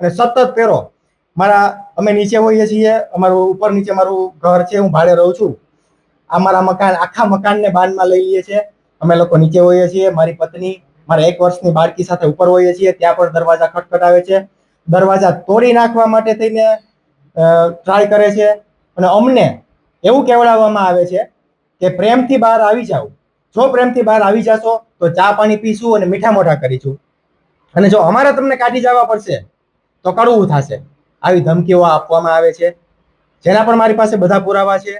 અને સતત પહેરો મારા, અમે નીચે હોઈએ છીએ, અમારું ઉપર નીચે મારું ઘર છે, હું ભાડે રહું છું. અમારા મકાન, આખા મકાનને બાંધમાં લઈ લઈએ છીએ. અમે લોકો નીચે હોઈએ છીએ, મારી પત્ની મારા એક વર્ષની બાળકી સાથે ઉપર હોઈએ છીએ, ત્યાં પણ દરવાજા ખટખટાવે છે. દરવાજા તોડી નાખવા માટે થઈને ટ્રાય કરે છે. અને અમને એવું કહેવડાવવામાં આવે છે કે પ્રેમથી બહાર આવી જાઓ. જો પ્રેમથી બહાર આવી જશો, તો ચા પાણી પીશું અને મીઠા મોઢા કરીશું. અને જો અમારે તમને કાઢી જવા પડશે તો કડવું થશે. આવી ધમકીઓ આપવામાં આવે છે. જેના પણ મારી પાસે બધા પુરાવા છે.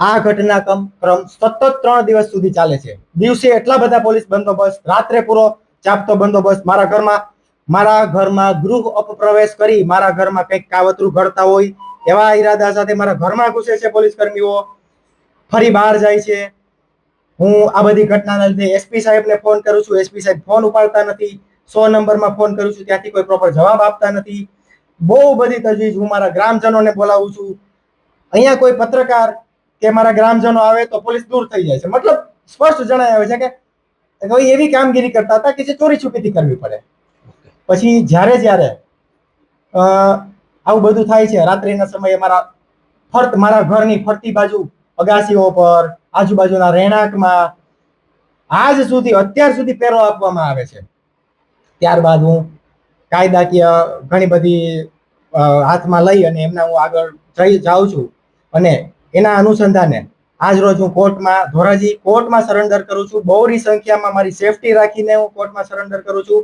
આ ઘટનાક્રમ ક્રમ સતત ત્રણ દિવસ સુધી ચાલે છે. દિવસે એટલા બધા પોલીસ બંદોબસ્ત, રાત્રે પૂરો ચાપતો બંદોબસ્ત મારા ઘરમાં મારા ઘરમાં ગૃહ અપપ્રવેશ કરી મારા ઘરમાં કંઈક કાવતરું ઘડતા હોય એવા ઈરાદા સાથે મારા ઘરમાં ઘૂસે છે પોલીસ કર્મીઓ ફરી બહાર જાય છે. હું આ બધી ઘટનાના લીધે એસપી સાહેબને ફોન કરું છું. એસપી સાહેબ ફોન ઉપાડતા નથી. સો નંબરમાં ફોન કરું છું ત્યાંથી કોઈ પ્રોપર જવાબ આપતા નથી. બહુ બધી તજવીજ હું મારા ગ્રામજનોને બોલાવું છું. અહીંયા કોઈ પત્રકાર કે મારા ગ્રામજનો આવે તો પોલીસ દૂર થઈ જાય છે. મતલબ સ્પષ્ટ જણાય આવે છે કે કોઈ એવી કામગીરી કરતા હતા કે જે ચોરી છુપીથી કરવી પડે. પછી જ્યારે જ્યારે આવું બધું થાય છે રાત્રિના સમયે મારા ફરત મારા ઘરની ફરતી બાજુ અગાસીઓ પર આજુબાજુના રહેણાંકમાં આજ સુધી અત્યાર સુધી પેરો આપવામાં આવે છે. ત્યારબાદ હું કાયદાકીય ઘણી બધી હાથમાં લઈ અને એમના હું આગળ જઈ, જાઉં છું. અને એના અનુસંધાને આજ રોજ હું કોર્ટમાં, ધોરાજી કોર્ટમાં સરેન્ડર કરું છું. બહુરી સંખ્યામાં મારી સેફટી રાખીને હું કોર્ટમાં સરેન્ડર કરું છું.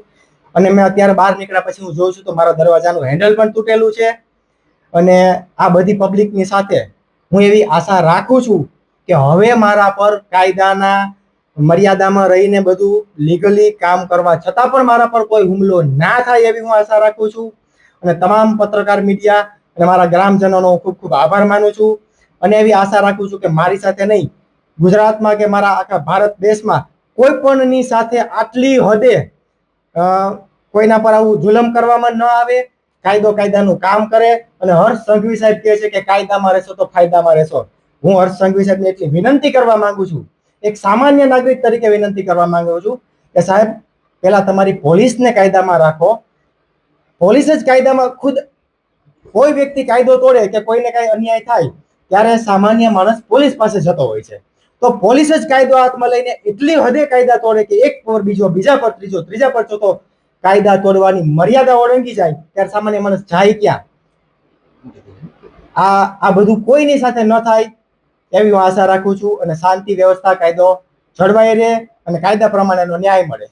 અને મેં અત્યારે બહાર નીકળ્યા પછી હું જોઉં છું તો મારા દરવાજાનું હેન્ડલ પણ તૂટેલું છે. અને આ બધી પબ્લિકની સાથે હું એવી આશા રાખું છું કે હવે મારા પર કાયદાના મર્યાદામાં રહીને બધું લીગલી કામ કરવા છતાં પણ મારા પર કોઈ હુમલો ના થાય એવી હું આશા રાખું છું. અને તમામ પત્રકાર મીડિયા અને મારા ગ્રામજનોનો ખૂબ ખૂબ આભાર માનું છું. અને એવી આશા રાખું છું કે મારી સાથે નહીં, ગુજરાતમાં કે મારા આખા ભારત દેશમાં કોઈ પણની સાથે આટલી હદે કોઈના પર આવું જુલમ કરવામાં ન આવે કાયદો કાયદાનું કામ કરે અને હર્ષ સંઘવી સાહેબ કહે છે કે કાયદામાં રહેશો તો ફાયદામાં રહેશો. હું હર્ષ સંઘવી સાહેબને એટલી વિનંતી કરવા માંગુ છું એક સામાન્ય નાગરિક તરીકે વિનંતી કરવા માંગુ છું કે સાહેબ, પહેલાં તમારી પોલીસને કાયદામાં રાખો. પોલીસ જ કાયદામાં ખુદ કોઈ વ્યક્તિ કાયદો તોડે કે કોઈને કાંઈ અન્યાય થાય, ત્યારે સામાન્ય માણસ પોલીસ પાસે જતો હોય છે. તો પોલીસ જ કાયદો હાથમાં લઈને એટલી હદે કાયદા તોડે કે એક પર બીજો, બીજા પર ત્રીજો, ત્રીજા પર ચોથો કાયદા તોડવાની મર્યાદા ઓળંગી જાય, ત્યારે સામાન્ય માણસ જાય ક્યાં? આ આ બધું કોઈની સાથે ન થાય એવી હું આશા રાખું છું અને શાંતિ, વ્યવસ્થા, કાયદો જળવાઈ રહે અને કાયદા પ્રમાણેનો ન્યાય મળે.